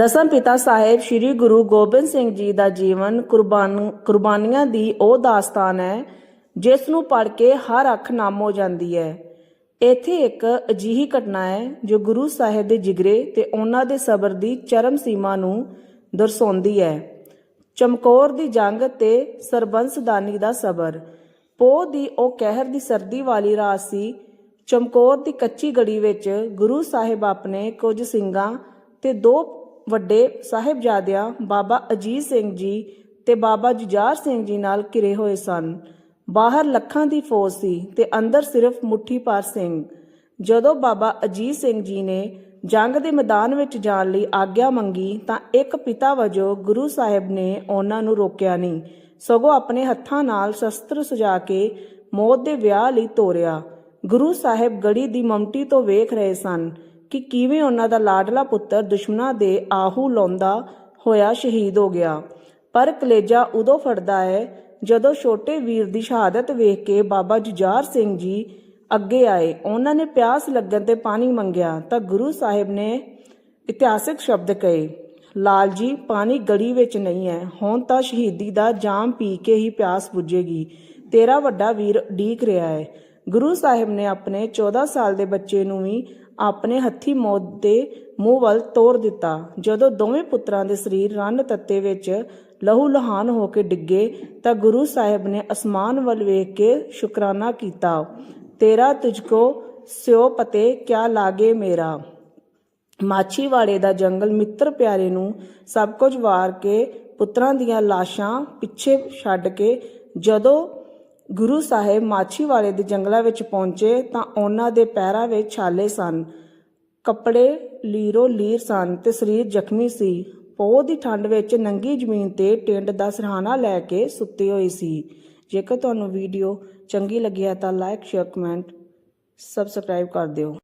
ਦਸਮ ਪਿਤਾ ਸਾਹਿਬ ਸ੍ਰੀ ਗੁਰੂ ਗੋਬਿੰਦ ਸਿੰਘ ਜੀ ਦਾ ਜੀਵਨ ਕੁਰਬਾਨ, ਕੁਰਬਾਨੀਆਂ ਦੀ ਉਹ ਦਾਸਤਾਨ ਹੈ ਜਿਸ ਨੂੰ ਪੜ੍ਹ ਕੇ ਹਰ ਅੱਖ ਨਮ ਹੋ ਜਾਂਦੀ ਹੈ। ਇੱਥੇ ਇੱਕ ਅਜਿਹੀ ਘਟਨਾ ਹੈ ਜੋ ਗੁਰੂ ਸਾਹਿਬ ਦੇ ਜਿਗਰੇ ਤੇ ਉਹਨਾਂ ਦੇ ਸਬਰ ਦੀ ਚਰਮ ਸੀਮਾ ਨੂੰ ਦਰਸਾਉਂਦੀ ਹੈ। ਚਮਕੌਰ ਦੀ ਜੰਗ ਤੇ ਸਰਬੰਸਦਾਨੀ ਦਾ ਸਬਰ। ਪੋਹ ਦੀ ਉਹ ਕਹਿਰ ਦੀ ਸਰਦੀ ਵਾਲੀ ਰਾਤ ਸੀ, ਚਮਕੌਰ ਦੀ ਕੱਚੀ ਗੜੀ ਵਿੱਚ ਗੁਰੂ ਸਾਹਿਬ ਆਪਣੇ ਕੁਝ ਸਿੰਘਾਂ ਤੇ ਦੋ ਵੱਡੇ ਸਾਹਿਬਜ਼ਾਦਿਆਂ ਬਾਬਾ ਅਜੀਤ ਸਿੰਘ ਜੀ ਤੇ ਬਾਬਾ ਜੁਝਾਰ ਸਿੰਘ ਜੀ ਨਾਲ ਘਿਰੇ ਹੋਏ ਸਨ। ਬਾਹਰ ਲੱਖਾਂ ਦੀ ਫੌਜ ਸੀ ਤੇ ਅੰਦਰ ਸਿਰਫ ਮੁੱਠੀ ਭਰ ਸਿੰਘ। ਜਦੋਂ ਬਾਬਾ ਅਜੀਤ ਸਿੰਘ ਜੀ ਨੇ ਜੰਗ ਦੇ ਮੈਦਾਨ ਵਿੱਚ ਜਾਣ ਲਈ ਆਗਿਆ ਮੰਗੀ ਤਾਂ ਇੱਕ ਪਿਤਾ ਵਜੋਂ ਗੁਰੂ ਸਾਹਿਬ ਨੇ ਉਹਨਾਂ ਨੂੰ ਰੋਕਿਆ ਨਹੀਂ। ਸਗੋਂ ਆਪਣੇ ਹੱਥਾਂ ਨਾਲ ਸ਼ਸਤਰ ਸਜਾ ਕੇ ਮੌਤ ਦੇ ਵਿਆਹ ਲਈ ਤੋਰਿਆ। ਗੁਰੂ ਸਾਹਿਬ ਗੜੀ ਦੀ ਮਮਟੀ ਤੋਂ ਵੇਖ ਰਹੇ ਸਨ। ਕਿ ਕਿਵੇਂ ਉਹਨਾਂ ਦਾ ਲਾਡਲਾ ਪੁੱਤਰ ਦੁਸ਼ਮਣਾਂ ਦੇ ਆਹੂ ਲਾਉਂਦਾ ਹੋਇਆ ਸ਼ਹੀਦ ਹੋ ਗਿਆ। ਪਰ ਕਲੇਜਾ ਉਦੋਂ ਫੜਦਾ ਹੈ ਜਦੋਂ ਛੋਟੇ ਵੀਰ ਦੀ ਸ਼ਹਾਦਤ ਵੇਖ ਕੇ ਬਾਬਾ ਜੁਝਾਰ ਸਿੰਘ ਜੀ ਅੱਗੇ ਆਏ। ਉਹਨਾਂ ਨੇ ਪਿਆਸ ਲੱਗਣ ਤੇ ਪਾਣੀ ਮੰਗਿਆ ਤਾਂ ਗੁਰੂ ਸਾਹਿਬ ਨੇ ਇਤਿਹਾਸਿਕ ਸ਼ਬਦ ਕਹੇ, ਲਾਲ ਜੀ, ਪਾਣੀ ਗੜੀ ਵਿੱਚ ਨਹੀਂ ਹੈ, ਹੁਣ ਤਾਂ ਸ਼ਹੀਦੀ ਦਾ ਜਾਮ ਪੀ ਕੇ ਹੀ ਪਿਆਸ ਬੁਝੇਗੀ। ਤੇਰਾ ਵੱਡਾ ਵੀਰ ਢੀਕ ਰਿਹਾ ਹੈ। ਗੁਰੂ ਸਾਹਿਬ ਨੇ ਆਪਣੇ 14 ਸਾਲ ਦੇ ਬੱਚੇ ਨੂੰ ਵੀ ਆਪਣੇ ਹੱਥੀ ਮੌਤ ਦੇ ਮੂੰਹ ਵੱਲ ਤੋਰ ਦਿੱਤਾ। ਜਦੋਂ ਦੋਵੇਂ ਪੁੱਤਰਾਂ ਦੇ ਸਰੀਰ ਰੰਨ ਤੱਤੇ ਵਿੱਚ ਲਹੂ ਲਹਾਨ ਹੋ ਕੇ ਡਿੱਗੇ ਤਾਂ ਗੁਰੂ ਸਾਹਿਬ ਨੇ ਅਸਮਾਨ ਵੱਲ ਵੇਖ ਕੇ ਸ਼ੁਕਰਾਨਾ ਕੀਤਾ, ਤੇਰਾ ਤੁਝਕੋ ਸਿਓ ਪਤੇ, ਕਿਆ ਲਾਗੇ ਮੇਰਾ? ਮਾਛੀਵਾੜੇ ਦਾ ਜੰਗਲ ਮਿੱਤਰ ਪਿਆਰੇ ਨੂੰ ਸਭ ਕੁਝ ਵਾਰ ਕੇ ਪੁੱਤਰਾਂ ਦੀਆਂ ਲਾਸ਼ਾਂ ਪਿੱਛੇ ਛੱਡ ਕੇ ਜਦੋਂ ਗੁਰੂ ਸਾਹਿਬ ਮਾਛੀਵਾੜੇ ਦੇ ਜੰਗਲਾਂ ਵਿੱਚ ਪਹੁੰਚੇ ਤਾਂ ਉਹਨਾਂ ਦੇ ਪੈਰਾਂ ਵਿੱਚ ਛਾਲੇ ਸਨ। ਕੱਪੜੇ ਲੀਰੋ ਲੀਰ ਸਨ ਤੇ ਸਰੀਰ ਜ਼ਖਮੀ ਸੀ। ਪੋਹ ਦੀ ਠੰਡ ਵਿੱਚ ਨੰਗੀ ਜ਼ਮੀਨ ਤੇ ਟਿੰਡ ਦਾ ਸਰਹਾਣਾ ਲੈ ਕੇ ਸੁੱਤੇ ਹੋਏ ਸੀ। ਜੇਕਰ ਤੁਹਾਨੂੰ ਵੀਡੀਓ ਚੰਗੀ ਲੱਗੀ ਹੈ ਤਾਂ ਲਾਈਕ ਸ਼ੇਅਰ ਕਮੈਂਟ ਸਬਸਕ੍ਰਾਈਬ ਕਰ ਦਿਓ।